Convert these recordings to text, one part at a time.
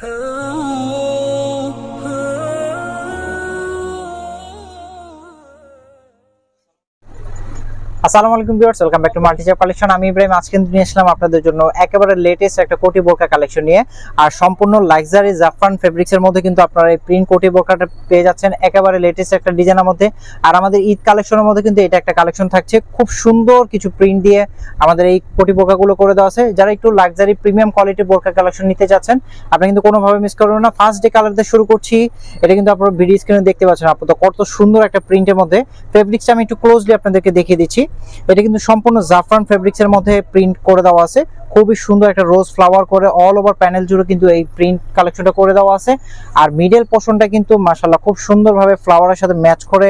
Oh. আসসালামু আলাইকুম viewers, welcome back to মাল্টিচার কালেকশন। আমি ইব্রাহিম আজকে নিয়ে আসলাম আপনাদের জন্য একেবারে লেটেস্ট একটা কোটি বোরকা কালেকশন নিয়ে। আর সম্পূর্ণ লাক্সারি জাফরান ফেব্রিক্স এর মধ্যে কিন্তু আপনারা এই প্রিন্ট কোটি বোরকাটা পেয়ে যাচ্ছেন একেবারে লেটেস্ট একটা ডিজাইনের মধ্যে। আর আমাদের ঈদ কালেকশনের মধ্যে কিন্তু এটা একটা কালেকশন থাকছে। খুব সুন্দর কিছু প্রিন্ট দিয়ে আমাদের এই কোটি বোরকাগুলো করে দেওয়া আছে। যারা একটু লাক্সারি প্রিমিয়াম কোয়ালিটির বোরকা কালেকশন নিতে চাচ্ছেন আপনি কিন্তু কোনোভাবে মিস করবেন না। ফার্স্ট ডে কালার দিয়ে শুরু করছি। এটা কিন্তু আপনারা ভিডিও স্ক্রিনে দেখতে পাচ্ছেন। আপাতত কত সুন্দর একটা প্রিন্টের মধ্যে। ফেব্রিক্সটা আমি একটু ক্লোজলি আপনাদেরকে দেখিয়ে দিচ্ছি। এটা কিন্তু সম্পূর্ণ জাফরান ফেব্রিক্স এর মধ্যে প্রিন্ট করে দেওয়া আছে। খুবই সুন্দর একটা রোজ ফ্লাওয়ার করে অল ওভার প্যানেল জুড়ে কিন্তু এই প্রিন্ট কালেকশনটা করে দেওয়া আছে। আর মিডল পোর্শনটা কিন্তু মাশাল্লাহ খুব সুন্দরভাবে ফ্লাওয়ারের সাথে ম্যাচ করে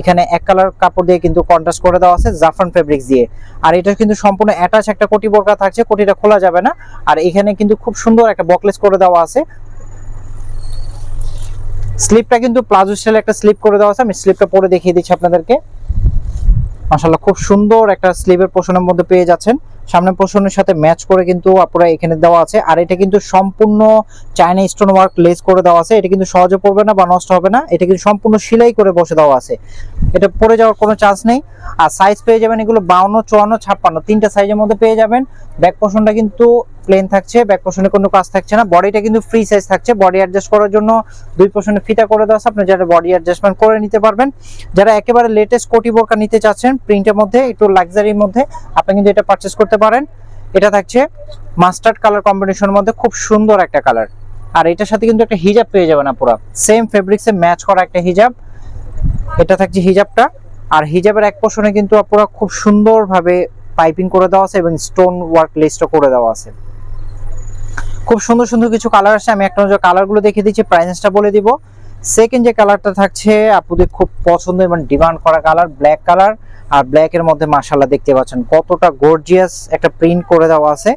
এখানে এক কালার কাপড় দিয়ে কিন্তু কন্ট্রাস্ট করে দেওয়া আছে জাফরান ফেব্রিক্স দিয়ে। আর এটা কিন্তু সম্পূর্ণ অ্যাটাচ একটা কোটি বোরকা থাকছে, কোটিটা খোলা যাবে না। আর এখানে কিন্তু খুব সুন্দর একটা বকলেস করে দেওয়া আছে। স্লিপটা কিন্তু প্লাজো স্টাইল একটা স্লিপ করে দেওয়া আছে। আমি স্লিপটা পরে দেখিয়ে দিচ্ছি আপনাদেরকে। মাশাল্লাহ খুব সুন্দর একটা স্লিভের পোষণের মধ্যে পেয়ে যাচ্ছেন। সামনে পোষণের সাথে ম্যাচ করে কিন্তু আপনারা এখানে দেওয়া আছে। আর এটা কিন্তু সম্পূর্ণ চাইনা স্টোন ওয়ার্ক লেস করে দেওয়া আছে। এটা কিন্তু সহজে পড়বে না বা নষ্ট হবে না। এটা কিন্তু সম্পূর্ণ সিলাই করে বসে দেওয়া আছে। এটা পরে যাওয়ার কোনো চান্স নেই। আর সাইজ পেয়ে যাবেন এগুলো বাউন্ন, চুয়ান্ন, ছাপ্পান্ন। তিনটা সাইজের মধ্যে পেয়ে যাবেন। ব্যাক পোষণটা কিন্তু প্লেন থাকছে ব্যাক পোষণে কোনো কাজ থাকছে না। বডিটা কিন্তু ফ্রি সাইজ থাকছে। বডি অ্যাডজাস্ট করার জন্য দুই পোষণে ফিতা করে দেওয়া আপনি যারা বডি অ্যাডজাস্টমেন্ট করে নিতে পারবেন, যারা একেবারে লেটেস্ট কোটি বোরকা নিতে চাচ্ছেন প্রিন্টের মধ্যে, একটু লাক্সারির মধ্যে, আপনি কিন্তু এটা পারচেস করতে পারেন। এটা থাকছে মাস্টার্ড কালার কম্বিনেশনের মধ্যে খুব সুন্দর একটা কালার আর এটার সাথে কিন্তু একটা হিজাব পেয়ে যাবেন পুরো সেম ফেব্রিক্সে ম্যাচ করা একটা হিজাব এটা থাকছে হিজাবটা। আর হিজাবের এক পোর্শনে কিন্তু আপনারা খুব সুন্দরভাবে পাইপিং করে দেওয়া আছে এবং স্টোন ওয়ার্ক লেসটা করে দেওয়া আছে। খুব সুন্দর সুন্দর কিছু কালার আছে, আমি একটা নজর কালারগুলো দেখিয়ে দিচ্ছি প্রাইসটা বলে দিব। সেকেন্ড যে কালারটা থাকছে, আপুদের খুব পছন্দ এবং ডিমান্ড করা কালার ব্ল্যাক কালার আর ব্ল্যাকের মধ্যে মাশাআল্লাহ দেখতে পাচ্ছেন কতটা গর্জিয়াস একটা প্রিন্ট করে দেওয়া আছে।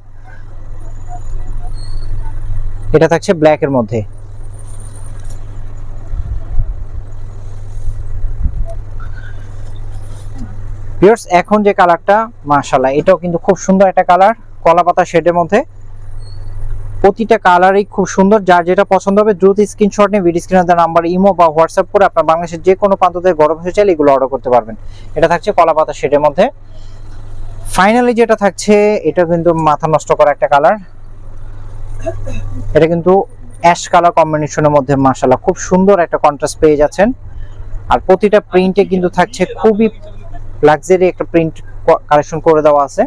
এটা থাকছে ব্ল্যাকের মধ্যে। ভিউয়ার্স এখন যে কালারটা, মাশাআল্লাহ, এটাও কিন্তু খুব সুন্দর একটা কালার, কলা পাতা শেডের মধ্যে। প্রতিটা কালারই খুব সুন্দর, যার যেটা পছন্দ হবে, দ্রুত স্ক্রিনশট নিয়ে ভিডিও স্ক্রিনে দেওয়া নাম্বার ইমো বা হোয়াটসঅ্যাপ করে আপনার বাংলাদেশের যে কোনো প্রান্ত থেকে গরম হয়ে চাইলে এগুলো অর্ডার করতে পারবেন। এটা থাকছে কলা পাতা শেডের মধ্যে। ফাইনালি যেটা থাকছে, এটা কিন্তু মাথা নষ্ট করা একটা কালার। এটা কিন্তু অ্যাশ কালার কম্বিনেশনের মধ্যে, মাশাআল্লাহ, খুব সুন্দর একটা কন্ট্রাস্ট পেয়ে যাচ্ছেন। আর প্রতিটা প্রিন্টে কিন্তু থাকছে খুবই লাক্সারি একটা প্রিন্ট কালেকশন করে দেওয়া আছে।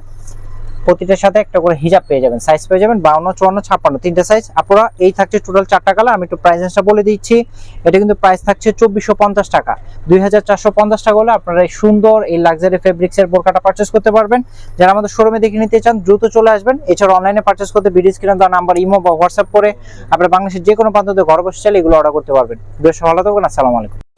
প্রতিটার সাথে একটা করে হিজাব পেয়ে যাবেন সাইজ পেয়ে যাবেন বাউন্ন, চুয়ান্ন, ছাপ্পান্ন, তিনটা সাইজ আপনারা এই থাকছে টোটাল চারটা কালার আমি একটু প্রাইসটা বলে দিচ্ছি। এটা কিন্তু প্রাইস থাকছে চব্বিশশো পঞ্চাশ টাকা। দুই হাজার চারশো পঞ্চাশ টাকা হলে আপনারা এই সুন্দর এই লাক্সারি ফেব্রিক্স এর বোরকাটা পারচেস করতে পারবেন। যারা আমাদের শোরুমে দেখে নিতে চান, দ্রুত চলে আসবেন। এছাড়া অনলাইনে পারচেস করতে ভিডিও স্ক্রিনে দেওয়া নাম্বার ইমো বা হোয়াটসঅ্যাপ করে আপনারা বাংলাদেশের যে কোনো প্রান্ত ঘরে বসে চাইলে এগুলো অর্ডার করতে পারবেন। বেশ ভালো থাকবেন আসসালামু আলাইকুম।